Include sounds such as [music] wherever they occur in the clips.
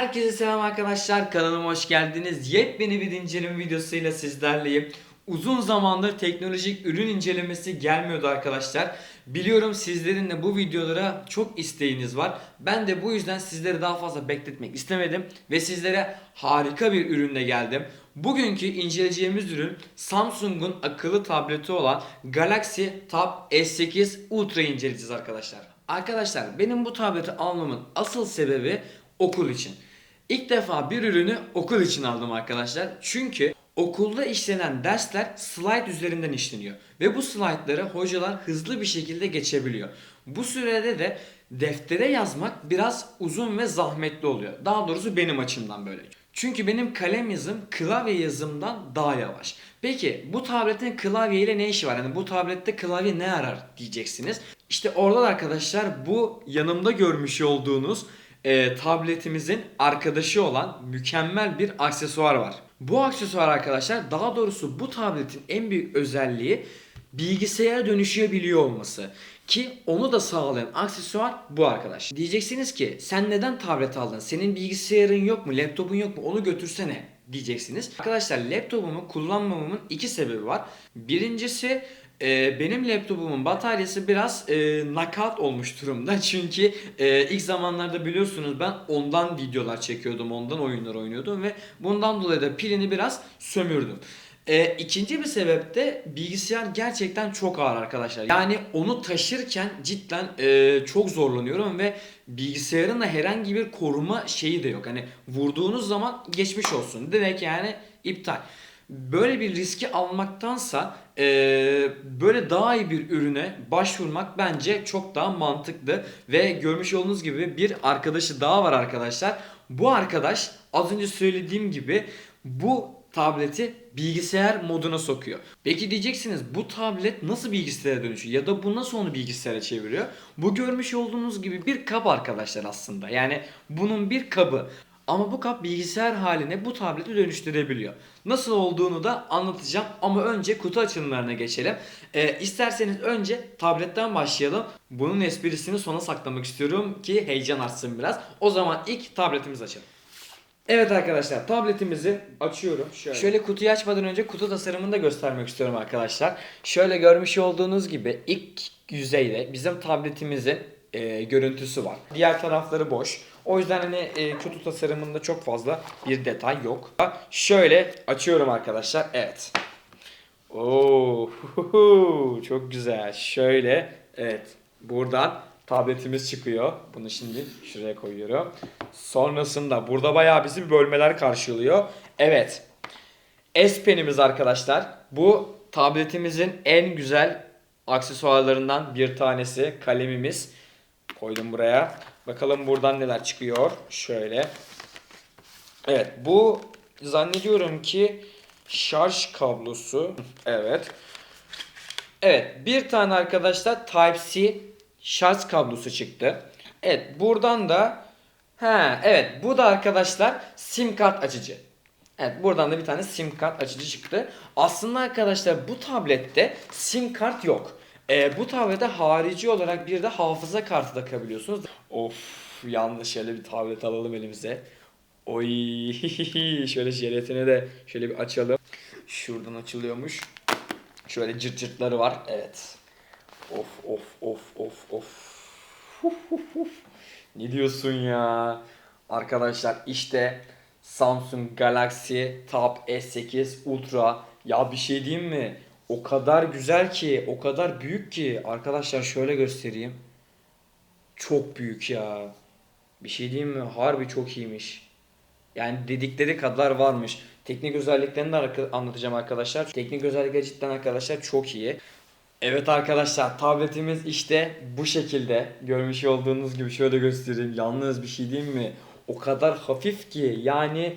Herkese selam arkadaşlar kanalıma hoş geldiniz. Yepyeni bir inceleme videosuyla sizlerleyim. Uzun zamandır teknolojik ürün incelemesi gelmiyordu arkadaşlar. Biliyorum sizlerin de bu videolara çok isteğiniz var. Ben de bu yüzden sizleri daha fazla bekletmek istemedim ve sizlere harika bir ürünle geldim. Bugünkü inceleyeceğimiz ürün Samsung'un akıllı tableti olan Galaxy Tab S8 Ultra inceleyeceğiz arkadaşlar. Arkadaşlar benim bu tableti almamın asıl sebebi okul için. İlk defa bir ürünü okul için aldım arkadaşlar. Çünkü okulda işlenen dersler slide üzerinden işleniyor. Ve bu slaytları hocalar hızlı bir şekilde geçebiliyor. Bu sürede de deftere yazmak biraz uzun ve zahmetli oluyor. Daha doğrusu benim açımdan böyle. Çünkü benim kalem yazım klavye yazımdan daha yavaş. Peki bu tabletin klavye ile ne işi var? Yani bu tablette klavye ne arar diyeceksiniz. İşte orada da arkadaşlar bu yanımda görmüş olduğunuz e, tabletimizin arkadaşı olan mükemmel bir aksesuar var. Bu aksesuar arkadaşlar daha doğrusu bu tabletin en büyük özelliği bilgisayara dönüşebiliyor olması. Ki onu da sağlayan aksesuar bu arkadaş. Diyeceksiniz ki sen neden tablet aldın? Senin bilgisayarın yok mu? Laptopun yok mu? Onu götürsene diyeceksiniz. Arkadaşlar laptopumu kullanmamamın iki sebebi var. Birincisi e, benim laptopumun bataryası biraz e, nakat olmuş durumda. [laughs] Çünkü e, ilk zamanlarda biliyorsunuz ben ondan videolar çekiyordum, ondan oyunlar oynuyordum ve bundan dolayı da pilini biraz sömürdüm. E, ikinci bir sebep de bilgisayar gerçekten çok ağır arkadaşlar. Yani onu taşırken cidden e, çok zorlanıyorum ve bilgisayarın da herhangi bir koruma şeyi de yok. Hani vurduğunuz zaman geçmiş olsun. Direkt yani iptal. Böyle bir riski almaktansa e, böyle daha iyi bir ürüne başvurmak bence çok daha mantıklı ve görmüş olduğunuz gibi bir arkadaşı daha var arkadaşlar. Bu arkadaş az önce söylediğim gibi bu tableti bilgisayar moduna sokuyor. Peki diyeceksiniz bu tablet nasıl bilgisayara dönüşüyor ya da bu nasıl onu bilgisayara çeviriyor? Bu görmüş olduğunuz gibi bir kap arkadaşlar aslında. Yani bunun bir kabı. Ama bu kap bilgisayar haline bu tableti dönüştürebiliyor. Nasıl olduğunu da anlatacağım ama önce kutu açılımlarına geçelim. Ee, isterseniz önce tabletten başlayalım. Bunun esprisini sona saklamak istiyorum ki heyecan artsın biraz. O zaman ilk tabletimizi açalım. Evet arkadaşlar tabletimizi açıyorum. Şöyle. Şöyle kutuyu açmadan önce kutu tasarımını da göstermek istiyorum arkadaşlar. Şöyle görmüş olduğunuz gibi ilk yüzeyde bizim tabletimizin e, görüntüsü var. Diğer tarafları boş. O yüzden hani e, kutu tasarımında çok fazla bir detay yok. Şöyle açıyorum arkadaşlar. Evet. Oo, [laughs] çok güzel. Şöyle evet buradan tabletimiz çıkıyor. Bunu şimdi şuraya koyuyorum. Sonrasında burada bayağı bizi bir bölmeler karşılıyor. Evet. S Pen'imiz arkadaşlar. Bu tabletimizin en güzel aksesuarlarından bir tanesi. Kalemimiz. Koydum buraya. Bakalım buradan neler çıkıyor. Şöyle. Evet bu zannediyorum ki şarj kablosu. Evet. Evet bir tane arkadaşlar Type-C şarj kablosu çıktı. Evet buradan da ha evet bu da arkadaşlar sim kart açıcı. Evet buradan da bir tane sim kart açıcı çıktı. Aslında arkadaşlar bu tablette sim kart yok. Ee, bu tablete harici olarak bir de hafıza kartı takabiliyorsunuz. Of yanlış şöyle bir tablet alalım elimize. Oy [laughs] şöyle jelatini de şöyle bir açalım. Şuradan açılıyormuş. Şöyle cırt cırtları var. Evet. Of of of of of. Ne diyorsun ya? Arkadaşlar işte Samsung Galaxy Tab S8 Ultra. Ya bir şey diyeyim mi? O kadar güzel ki, o kadar büyük ki. Arkadaşlar şöyle göstereyim. Çok büyük ya. Bir şey diyeyim mi? Harbi çok iyiymiş. Yani dedikleri kadar varmış. Teknik özelliklerini de anlatacağım arkadaşlar. Teknik özellikleri cidden arkadaşlar çok iyi. Evet arkadaşlar tabletimiz işte bu şekilde. Görmüş olduğunuz gibi şöyle göstereyim. Yalnız bir şey diyeyim mi? O kadar hafif ki yani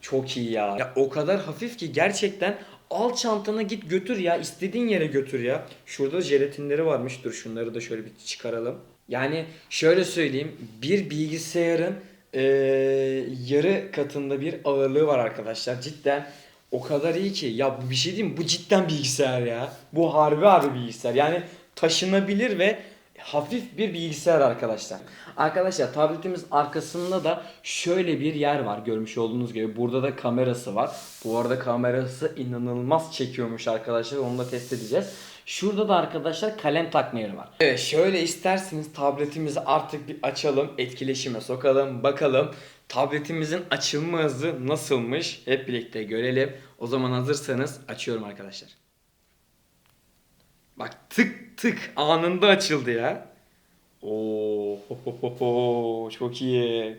çok iyi ya. Ya o kadar hafif ki gerçekten al çantanı git götür ya. istediğin yere götür ya. Şurada jelatinleri varmış. Dur şunları da şöyle bir çıkaralım. Yani şöyle söyleyeyim. Bir bilgisayarın eee, yarı katında bir ağırlığı var arkadaşlar. Cidden o kadar iyi ki. Ya bir şey diyeyim? Bu cidden bilgisayar ya. Bu harbi harbi bilgisayar. Yani taşınabilir ve hafif bir bilgisayar arkadaşlar. Arkadaşlar tabletimiz arkasında da şöyle bir yer var görmüş olduğunuz gibi. Burada da kamerası var. Bu arada kamerası inanılmaz çekiyormuş arkadaşlar. Onu da test edeceğiz. Şurada da arkadaşlar kalem takma yeri var. Evet şöyle isterseniz tabletimizi artık bir açalım. Etkileşime sokalım. Bakalım tabletimizin açılma hızı nasılmış. Hep birlikte görelim. O zaman hazırsanız açıyorum arkadaşlar. Bak tık tık anında açıldı ya. Oo, çok iyi.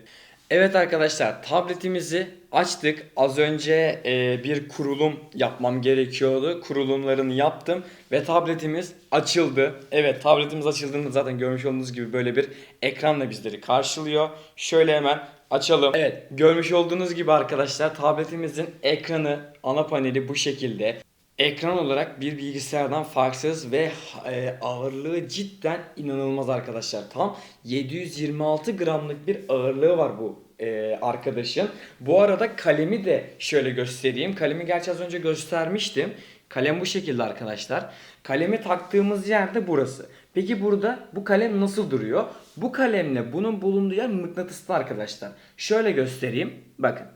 Evet arkadaşlar tabletimizi açtık. Az önce e, bir kurulum yapmam gerekiyordu. Kurulumlarını yaptım ve tabletimiz açıldı. Evet tabletimiz açıldığında zaten görmüş olduğunuz gibi böyle bir ekranla bizleri karşılıyor. Şöyle hemen açalım. Evet görmüş olduğunuz gibi arkadaşlar tabletimizin ekranı ana paneli bu şekilde. Ekran olarak bir bilgisayardan farksız ve e, ağırlığı cidden inanılmaz arkadaşlar. Tam 726 gramlık bir ağırlığı var bu e, arkadaşın. Bu arada kalemi de şöyle göstereyim. Kalemi gerçi az önce göstermiştim. Kalem bu şekilde arkadaşlar. Kalemi taktığımız yer de burası. Peki burada bu kalem nasıl duruyor? Bu kalemle bunun bulunduğu yer mıknatıslı arkadaşlar. Şöyle göstereyim. Bakın.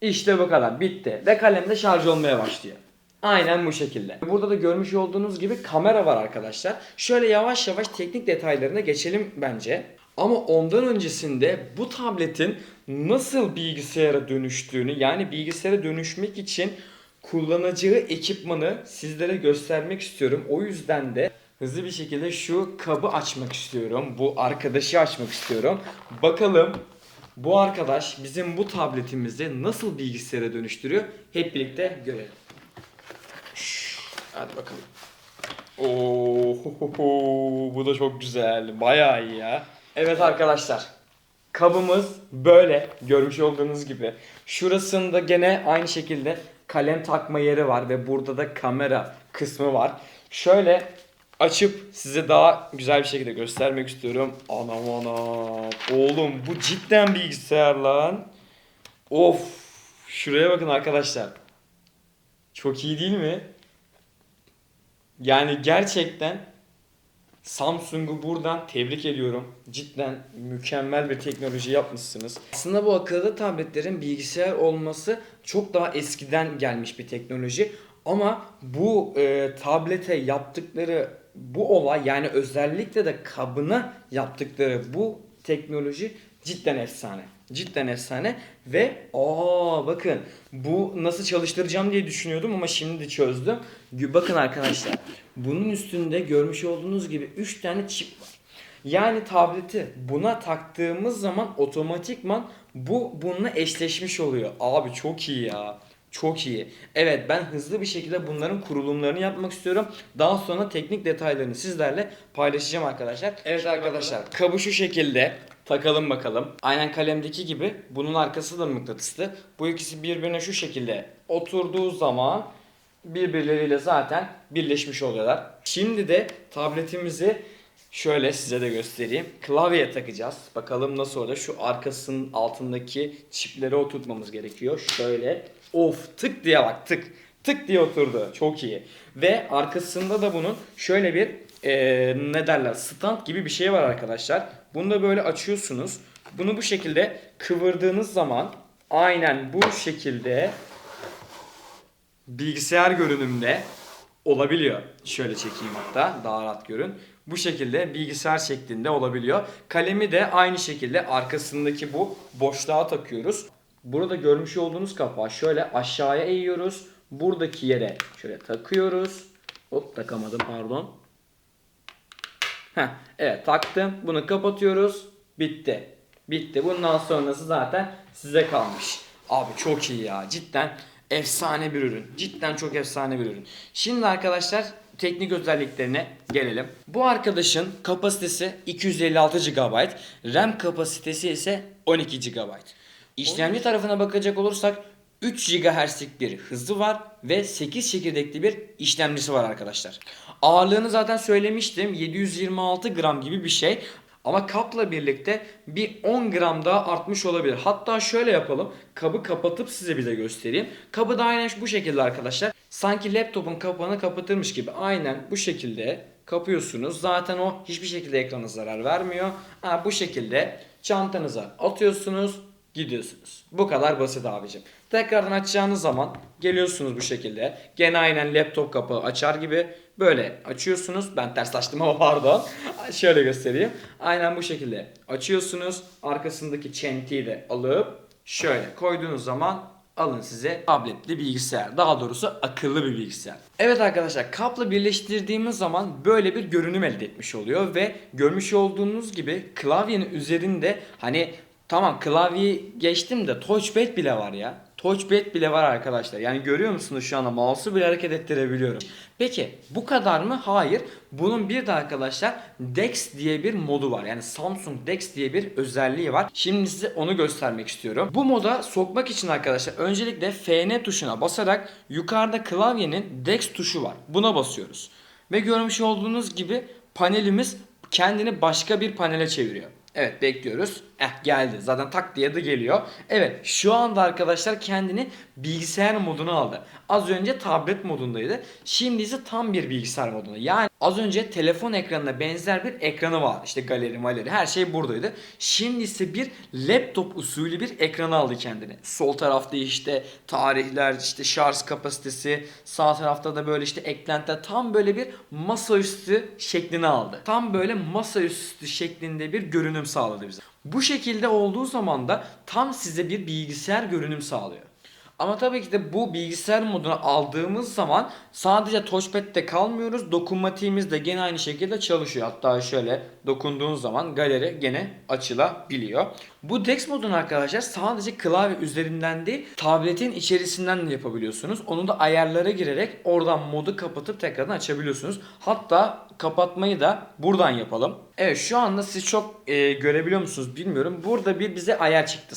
İşte bu kadar bitti ve kalem de şarj olmaya başlıyor. Aynen bu şekilde. Burada da görmüş olduğunuz gibi kamera var arkadaşlar. Şöyle yavaş yavaş teknik detaylarına geçelim bence. Ama ondan öncesinde bu tabletin nasıl bilgisayara dönüştüğünü yani bilgisayara dönüşmek için kullanacağı ekipmanı sizlere göstermek istiyorum. O yüzden de hızlı bir şekilde şu kabı açmak istiyorum. Bu arkadaşı açmak istiyorum. Bakalım bu arkadaş bizim bu tabletimizi nasıl bilgisayara dönüştürüyor? Hep birlikte görelim. Hadi bakalım. Oo, ho, bu da çok güzel. Bayağı iyi ya. Evet arkadaşlar. Kabımız böyle görmüş olduğunuz gibi. Şurasında gene aynı şekilde kalem takma yeri var ve burada da kamera kısmı var. Şöyle açıp size daha güzel bir şekilde göstermek istiyorum. Anam anam. Oğlum bu cidden bilgisayar lan. Of. Şuraya bakın arkadaşlar. Çok iyi değil mi? Yani gerçekten Samsung'u buradan tebrik ediyorum. Cidden mükemmel bir teknoloji yapmışsınız. Aslında bu akıllı tabletlerin bilgisayar olması çok daha eskiden gelmiş bir teknoloji. Ama bu e, tablete yaptıkları bu olay yani özellikle de kabına yaptıkları bu teknoloji cidden efsane. Cidden efsane ve aa bakın bu nasıl çalıştıracağım diye düşünüyordum ama şimdi de çözdüm. Bakın arkadaşlar bunun üstünde görmüş olduğunuz gibi 3 tane çip var. Yani tableti buna taktığımız zaman otomatikman bu bununla eşleşmiş oluyor. Abi çok iyi ya. Çok iyi. Evet ben hızlı bir şekilde bunların kurulumlarını yapmak istiyorum. Daha sonra teknik detaylarını sizlerle paylaşacağım arkadaşlar. Evet arkadaşlar kabı şu şekilde takalım bakalım. Aynen kalemdeki gibi bunun arkası da mıknatıslı. Bu ikisi birbirine şu şekilde oturduğu zaman birbirleriyle zaten birleşmiş oluyorlar. Şimdi de tabletimizi şöyle size de göstereyim. Klavyeye takacağız. Bakalım nasıl olacak. Şu arkasının altındaki çipleri oturtmamız gerekiyor. Şöyle. Of tık diye bak tık. Tık diye oturdu. Çok iyi. Ve arkasında da bunun şöyle bir eee, ne derler stand gibi bir şey var arkadaşlar. Bunu da böyle açıyorsunuz. Bunu bu şekilde kıvırdığınız zaman aynen bu şekilde bilgisayar görünümde olabiliyor. Şöyle çekeyim hatta daha rahat görün. Bu şekilde bilgisayar şeklinde olabiliyor. Kalemi de aynı şekilde arkasındaki bu boşluğa takıyoruz. Burada görmüş olduğunuz kapağı şöyle aşağıya eğiyoruz. Buradaki yere şöyle takıyoruz. Hop takamadım pardon. Heh, evet taktım. Bunu kapatıyoruz. Bitti. Bitti. Bundan sonrası zaten size kalmış. Abi çok iyi ya. Cidden efsane bir ürün. Cidden çok efsane bir ürün. Şimdi arkadaşlar teknik özelliklerine gelelim. Bu arkadaşın kapasitesi 256 GB, RAM kapasitesi ise 12 GB. İşlemci tarafına bakacak olursak 3 GHz'lik bir hızı var ve 8 çekirdekli bir işlemcisi var arkadaşlar. Ağırlığını zaten söylemiştim 726 gram gibi bir şey. Ama kapla birlikte bir 10 gram daha artmış olabilir. Hatta şöyle yapalım. Kabı kapatıp size bir de göstereyim. Kabı da aynen bu şekilde arkadaşlar. Sanki laptopun kapağını kapatırmış gibi aynen bu şekilde kapıyorsunuz. Zaten o hiçbir şekilde ekrana zarar vermiyor. Ha, bu şekilde çantanıza atıyorsunuz, gidiyorsunuz. Bu kadar basit abicim. Tekrardan açacağınız zaman geliyorsunuz bu şekilde. Gene aynen laptop kapağı açar gibi böyle açıyorsunuz. Ben ters açtım ama [laughs] pardon. Şöyle göstereyim. Aynen bu şekilde açıyorsunuz. Arkasındaki çentiyi de alıp şöyle koyduğunuz zaman alın size tabletli bilgisayar. Daha doğrusu akıllı bir bilgisayar. Evet arkadaşlar kapla birleştirdiğimiz zaman böyle bir görünüm elde etmiş oluyor ve görmüş olduğunuz gibi klavyenin üzerinde hani tamam klavyeyi geçtim de touchpad bile var ya. Touchpad bile var arkadaşlar. Yani görüyor musunuz şu anda mouse'u bile hareket ettirebiliyorum. Peki bu kadar mı? Hayır. Bunun bir de arkadaşlar DeX diye bir modu var. Yani Samsung DeX diye bir özelliği var. Şimdi size onu göstermek istiyorum. Bu moda sokmak için arkadaşlar öncelikle FN tuşuna basarak yukarıda klavyenin DeX tuşu var. Buna basıyoruz. Ve görmüş olduğunuz gibi panelimiz kendini başka bir panele çeviriyor. Evet bekliyoruz. Eh geldi. Zaten tak diye de geliyor. Evet şu anda arkadaşlar kendini bilgisayar moduna aldı. Az önce tablet modundaydı. Şimdi ise tam bir bilgisayar modunda. Yani az önce telefon ekranına benzer bir ekranı vardı. İşte galeri maleri her şey buradaydı. Şimdi ise bir laptop usulü bir ekranı aldı kendini. Sol tarafta işte tarihler, işte şarj kapasitesi, sağ tarafta da böyle işte eklentiler tam böyle bir masaüstü şeklini aldı. Tam böyle masaüstü şeklinde bir görünüm sağladı bize. Bu şekilde olduğu zaman da tam size bir bilgisayar görünüm sağlıyor. Ama tabii ki de bu bilgisayar moduna aldığımız zaman sadece touchpad'de kalmıyoruz. Dokunmatiğimiz de gene aynı şekilde çalışıyor. Hatta şöyle dokunduğun zaman galeri gene açılabiliyor. Bu DeX modunu arkadaşlar sadece klavye üzerinden değil tabletin içerisinden de yapabiliyorsunuz. Onu da ayarlara girerek oradan modu kapatıp tekrardan açabiliyorsunuz. Hatta kapatmayı da buradan yapalım. Evet şu anda siz çok e, görebiliyor musunuz bilmiyorum. Burada bir bize ayar çıktı.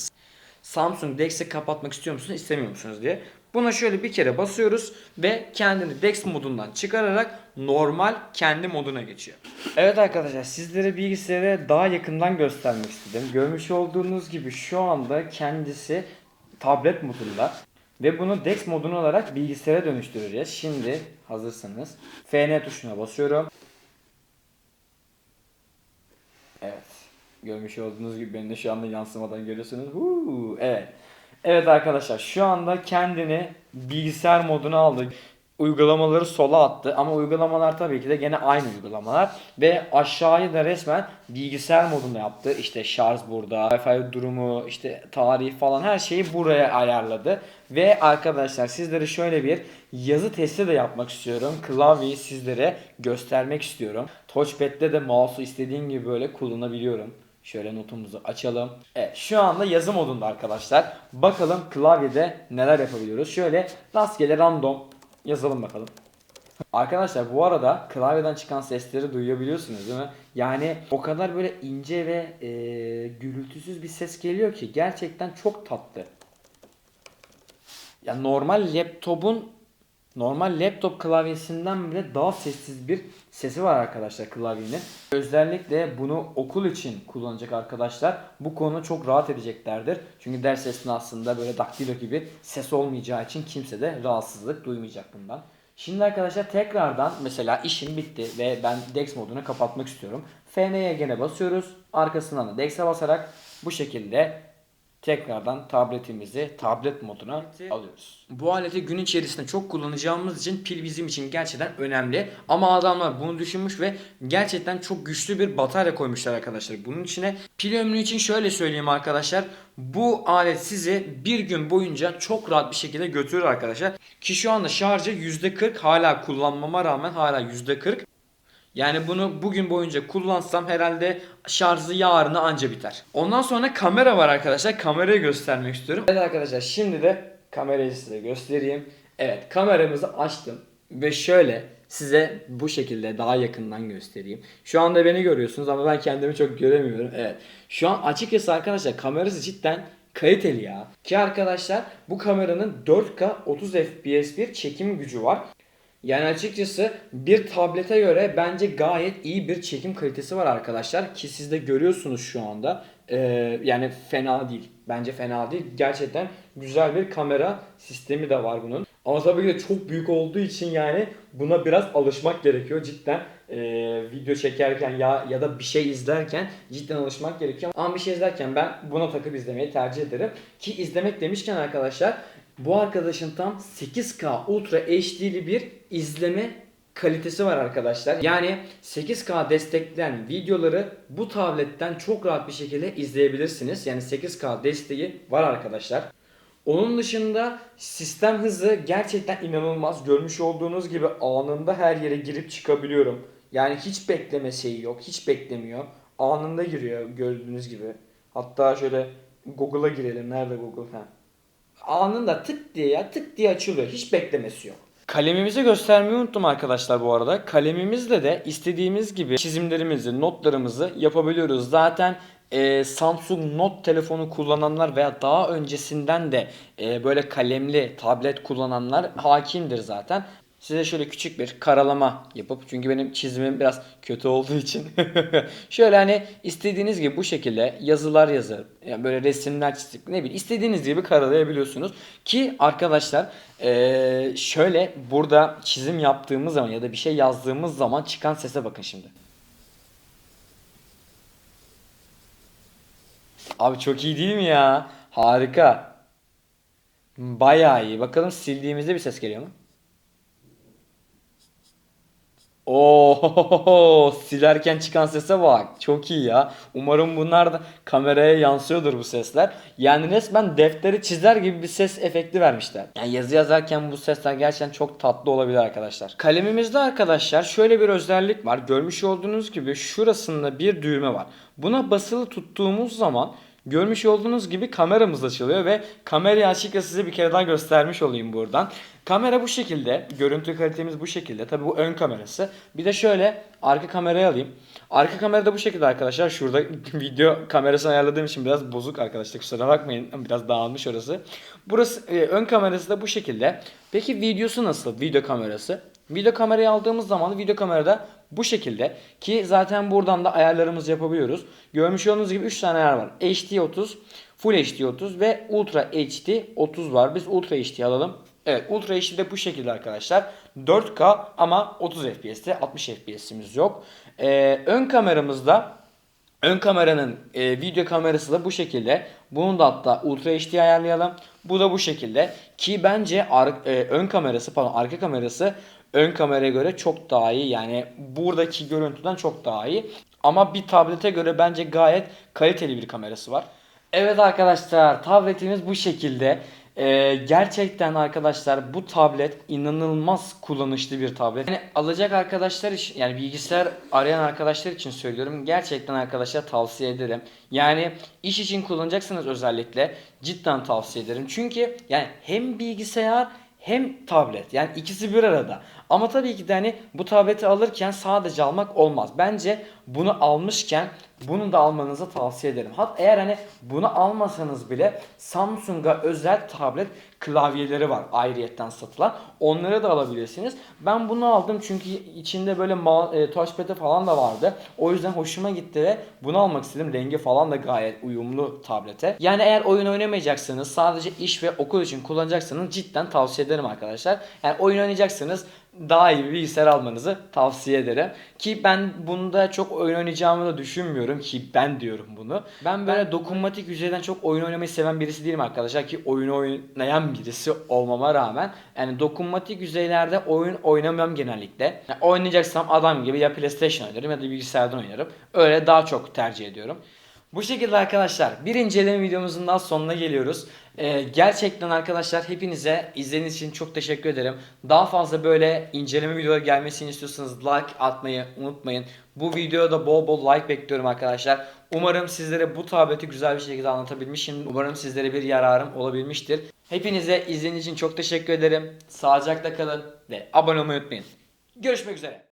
Samsung DeX'i kapatmak istiyor musunuz istemiyor musunuz diye. Buna şöyle bir kere basıyoruz ve kendini DeX modundan çıkararak normal kendi moduna geçiyor. Evet arkadaşlar sizlere bilgisayarı daha yakından göstermek istedim. Görmüş olduğunuz gibi şu anda kendisi tablet modunda. Ve bunu DeX modunu olarak bilgisayara dönüştüreceğiz. Şimdi hazırsanız FN tuşuna basıyorum. Evet. Görmüş olduğunuz gibi beni de şu anda yansımadan görüyorsunuz. Huu, evet. Evet arkadaşlar şu anda kendini bilgisayar moduna aldı. Uygulamaları sola attı ama uygulamalar tabii ki de gene aynı uygulamalar ve aşağıyı da resmen bilgisayar modunda yaptı. İşte şarj burada, Wi-Fi durumu, işte tarih falan her şeyi buraya ayarladı. Ve arkadaşlar sizlere şöyle bir yazı testi de yapmak istiyorum. Klavyeyi sizlere göstermek istiyorum. Touchpad'de de mouse'u istediğim gibi böyle kullanabiliyorum. Şöyle notumuzu açalım. Evet şu anda yazı modunda arkadaşlar. Bakalım klavyede neler yapabiliyoruz. Şöyle rastgele random yazalım bakalım. Arkadaşlar bu arada klavyeden çıkan sesleri duyabiliyorsunuz değil mi? Yani o kadar böyle ince ve e, gürültüsüz bir ses geliyor ki gerçekten çok tatlı. Ya normal laptopun normal laptop klavyesinden bile daha sessiz bir sesi var arkadaşlar klavyenin. Özellikle bunu okul için kullanacak arkadaşlar bu konu çok rahat edeceklerdir. Çünkü ders esnasında böyle daktilo gibi ses olmayacağı için kimse de rahatsızlık duymayacak bundan. Şimdi arkadaşlar tekrardan mesela işim bitti ve ben DeX modunu kapatmak istiyorum. FN'ye gene basıyoruz. Arkasından da DeX'e basarak bu şekilde tekrardan tabletimizi tablet moduna alıyoruz. Bu aleti gün içerisinde çok kullanacağımız için pil bizim için gerçekten önemli. Ama adamlar bunu düşünmüş ve gerçekten çok güçlü bir batarya koymuşlar arkadaşlar. Bunun içine pil ömrü için şöyle söyleyeyim arkadaşlar. Bu alet sizi bir gün boyunca çok rahat bir şekilde götürür arkadaşlar. Ki şu anda şarjı %40 hala kullanmama rağmen hala %40. Yani bunu bugün boyunca kullansam herhalde şarjı yarına anca biter. Ondan sonra kamera var arkadaşlar. Kamerayı göstermek istiyorum. Evet arkadaşlar şimdi de kamerayı size göstereyim. Evet kameramızı açtım. Ve şöyle size bu şekilde daha yakından göstereyim. Şu anda beni görüyorsunuz ama ben kendimi çok göremiyorum. Evet. Şu an açıkçası arkadaşlar kamerası cidden kaliteli ya. Ki arkadaşlar bu kameranın 4K 30 FPS bir çekim gücü var. Yani açıkçası bir tablete göre bence gayet iyi bir çekim kalitesi var arkadaşlar ki siz de görüyorsunuz şu anda. Ee, yani fena değil. Bence fena değil. Gerçekten güzel bir kamera sistemi de var bunun. Ama tabii ki de çok büyük olduğu için yani buna biraz alışmak gerekiyor cidden. Ee, video çekerken ya ya da bir şey izlerken cidden alışmak gerekiyor. Ama bir şey izlerken ben buna takıp izlemeyi tercih ederim. Ki izlemek demişken arkadaşlar bu arkadaşın tam 8K Ultra HD'li bir izleme kalitesi var arkadaşlar. Yani 8K destekleyen videoları bu tabletten çok rahat bir şekilde izleyebilirsiniz. Yani 8K desteği var arkadaşlar. Onun dışında sistem hızı gerçekten inanılmaz. Görmüş olduğunuz gibi anında her yere girip çıkabiliyorum. Yani hiç bekleme şeyi yok. Hiç beklemiyor. Anında giriyor gördüğünüz gibi. Hatta şöyle Google'a girelim. Nerede Google? Ha. Anında tık diye ya tık diye açılıyor. Hiç beklemesi yok. Kalemimizi göstermeyi unuttum arkadaşlar bu arada. Kalemimizle de istediğimiz gibi çizimlerimizi, notlarımızı yapabiliyoruz. Zaten e, Samsung Note telefonu kullananlar veya daha öncesinden de e, böyle kalemli tablet kullananlar hakimdir zaten. Size şöyle küçük bir karalama yapıp çünkü benim çizimim biraz kötü olduğu için [laughs] şöyle hani istediğiniz gibi bu şekilde yazılar yazıp yani böyle resimler çizip ne bileyim istediğiniz gibi karalayabiliyorsunuz ki arkadaşlar şöyle burada çizim yaptığımız zaman ya da bir şey yazdığımız zaman çıkan sese bakın şimdi. Abi çok iyi değil mi ya? Harika. Bayağı iyi. Bakalım sildiğimizde bir ses geliyor mu? Oo, silerken çıkan sese bak. Çok iyi ya. Umarım bunlar da kameraya yansıyordur bu sesler. Yani resmen defteri çizer gibi bir ses efekti vermişler. Yani yazı yazarken bu sesler gerçekten çok tatlı olabilir arkadaşlar. Kalemimizde arkadaşlar şöyle bir özellik var. Görmüş olduğunuz gibi şurasında bir düğme var. Buna basılı tuttuğumuz zaman Görmüş olduğunuz gibi kameramız açılıyor ve kamerayı açıkça size bir kere daha göstermiş olayım buradan. Kamera bu şekilde, görüntü kalitemiz bu şekilde. Tabi bu ön kamerası. Bir de şöyle arka kamerayı alayım. Arka kamera da bu şekilde arkadaşlar. Şurada [laughs] video kamerasını ayarladığım için biraz bozuk arkadaşlar. Kusura bakmayın. Biraz dağılmış orası. Burası e, ön kamerası da bu şekilde. Peki videosu nasıl? Video kamerası. Video kamerayı aldığımız zaman video kamerada bu şekilde ki zaten buradan da ayarlarımızı yapabiliyoruz. Görmüş olduğunuz gibi 3 tane ayar var. HD 30, Full HD 30 ve Ultra HD 30 var. Biz Ultra HD alalım. Evet Ultra HD de bu şekilde arkadaşlar. 4K ama 30 FPS'te 60 FPS'imiz yok. Ee, ön kameramızda Ön kameranın e, video kamerası da bu şekilde. Bunu da hatta Ultra HD ayarlayalım. Bu da bu şekilde. Ki bence e, ön kamerası pardon arka kamerası ön kameraya göre çok daha iyi. Yani buradaki görüntüden çok daha iyi. Ama bir tablete göre bence gayet kaliteli bir kamerası var. Evet arkadaşlar tabletimiz bu şekilde. Ee, gerçekten arkadaşlar bu tablet inanılmaz kullanışlı bir tablet. Yani alacak arkadaşlar için yani bilgisayar arayan arkadaşlar için söylüyorum. Gerçekten arkadaşlar tavsiye ederim. Yani iş için kullanacaksınız özellikle cidden tavsiye ederim. Çünkü yani hem bilgisayar hem tablet. Yani ikisi bir arada. Ama tabii ki de hani bu tableti alırken sadece almak olmaz. Bence bunu almışken bunu da almanızı tavsiye ederim. Hatta eğer hani bunu almasanız bile Samsung'a özel tablet klavyeleri var ayrıyetten satılan. Onları da alabilirsiniz. Ben bunu aldım çünkü içinde böyle e, touchpad'i falan da vardı. O yüzden hoşuma gitti ve bunu almak istedim. Rengi falan da gayet uyumlu tablete. Yani eğer oyun oynamayacaksanız sadece iş ve okul için kullanacaksanız cidden tavsiye ederim arkadaşlar. Yani oyun oynayacaksınız daha iyi bir bilgisayar almanızı tavsiye ederim. Ki ben bunda çok oyun oynayacağımı da düşünmüyorum ki ben diyorum bunu. Ben böyle dokunmatik yüzeyden çok oyun oynamayı seven birisi değilim arkadaşlar ki oyun oynayan birisi olmama rağmen yani dokunmatik yüzeylerde oyun oynamam genellikle. Yani oynayacaksam adam gibi ya PlayStation oynarım ya da bilgisayardan oynarım. Öyle daha çok tercih ediyorum. Bu şekilde arkadaşlar bir inceleme videomuzun daha sonuna geliyoruz. Ee, gerçekten arkadaşlar hepinize izlediğiniz için çok teşekkür ederim. Daha fazla böyle inceleme videoları gelmesini istiyorsanız like atmayı unutmayın. Bu videoda da bol bol like bekliyorum arkadaşlar. Umarım sizlere bu tableti güzel bir şekilde anlatabilmişim. Umarım sizlere bir yararım olabilmiştir. Hepinize izlediğiniz için çok teşekkür ederim. Sağlıcakla kalın ve abone olmayı unutmayın. Görüşmek üzere.